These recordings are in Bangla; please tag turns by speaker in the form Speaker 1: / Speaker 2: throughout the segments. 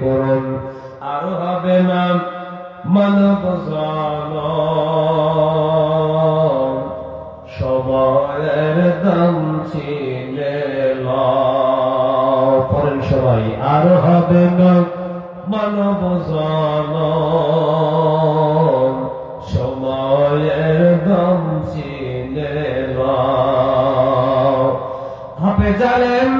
Speaker 1: পরম, আর হবে না মানব সময়ের দাম লও। পড়েন সবাই, আর হবে না মানব সময়ের দাম চিনে লও। হাফে জালেম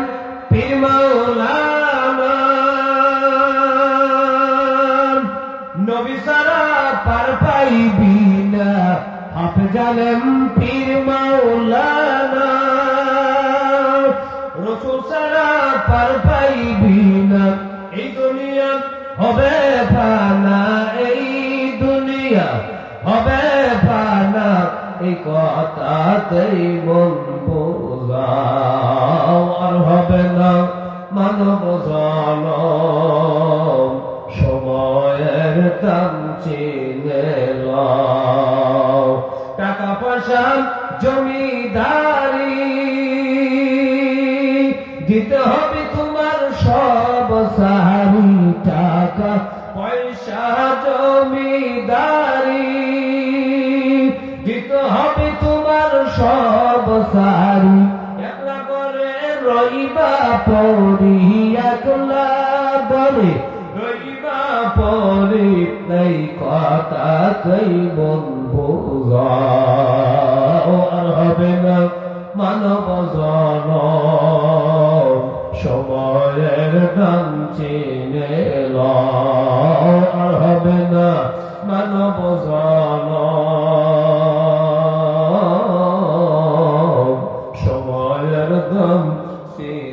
Speaker 1: নবী সারা পার পাইবি না, হাফে জালেম পীর মাওলানা। রসুল সারা পার পাইবি না, এই দুনিয়া হবে ফানা, এই দুনিয়া হবে ফানা, এই কথাতেই মন বোঝাও চিনে টাকা পয়সা, জমিদারি, দিতে হবে তোমার সব সাহারি, টাকা পয়সা, জমিদারি, দিতে হবে তোমার সব সারি একলা করে রইবা পড়ি, একলা করে পরিত্যাই কথা তাই বন্ধু আর হবে না মানব জন সময়ের দাম চিনে আর হবে না মানব জন সময়ের দাম চিনে